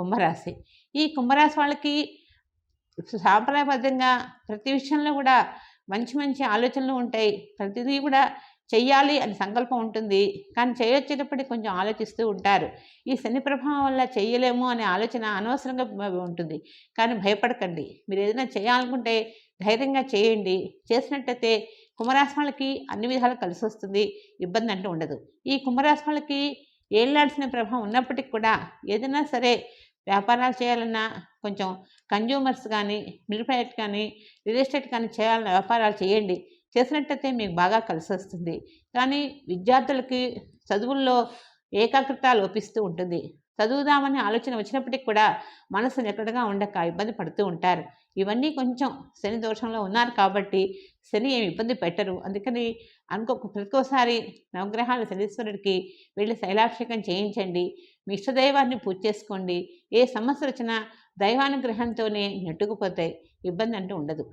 కుంభరాశి. ఈ కుంభరాశి వాళ్ళకి సాంప్రదాయబద్ధంగా ప్రతి విషయంలో కూడా మంచి మంచి ఆలోచనలు ఉంటాయి. ప్రతిదీ కూడా చెయ్యాలి అని సంకల్పం ఉంటుంది. కానీ చేయొచ్చేటప్పటికి కొంచెం ఆలోచిస్తూ ఉంటారు. ఈ శని ప్రభావం వల్ల చేయలేము అనే ఆలోచన అనవసరంగా ఉంటుంది. కానీ భయపడకండి. మీరు ఏదైనా చేయాలనుకుంటే ధైర్యంగా చేయండి. చేసినట్టయితే కుంభరాశి వాళ్ళకి అన్ని విధాలు కలిసి వస్తుంది. ఇబ్బంది అంటూ ఉండదు. ఈ కుంభరాశి వాళ్ళకి ఏళ్ళాల్సిన ప్రభావం ఉన్నప్పటికీ కూడా ఏదైనా సరే వ్యాపారాలు చేయాలన్నా కొంచెం కన్జ్యూమర్స్ కానీ మిల్క్ కానీ రియల్ ఎస్టేట్ కానీ చేయాలన్న వ్యాపారాలు చేయండి. చేసినట్టయితే మీకు బాగా కలిసి వస్తుంది. కానీ విద్యార్థులకి చదువుల్లో ఏకాగ్రత లోపిస్తూ ఉంటుంది. చదువుదామనే ఆలోచన వచ్చినప్పటికి కూడా మనసు ఎక్కడగా ఉండక ఇబ్బంది పడుతూ ఉంటారు. ఇవన్నీ కొంచెం శని దోషంలో ఉన్నారు కాబట్టి శని ఏమి ఇబ్బంది పెట్టరు. అందుకని అనుకో ప్రతికోసారి నవగ్రహాల శనీశ్వరుడికి వెళ్ళి శైలాభిషేకం చేయించండి. మీ ఇష్టదైవాన్ని పూజ చేసుకోండి. ఏ సమస్య వచ్చినా దైవానుగ్రహంతోనే నెట్టుకుపోతాయి. ఇబ్బంది అంటూ ఉండదు.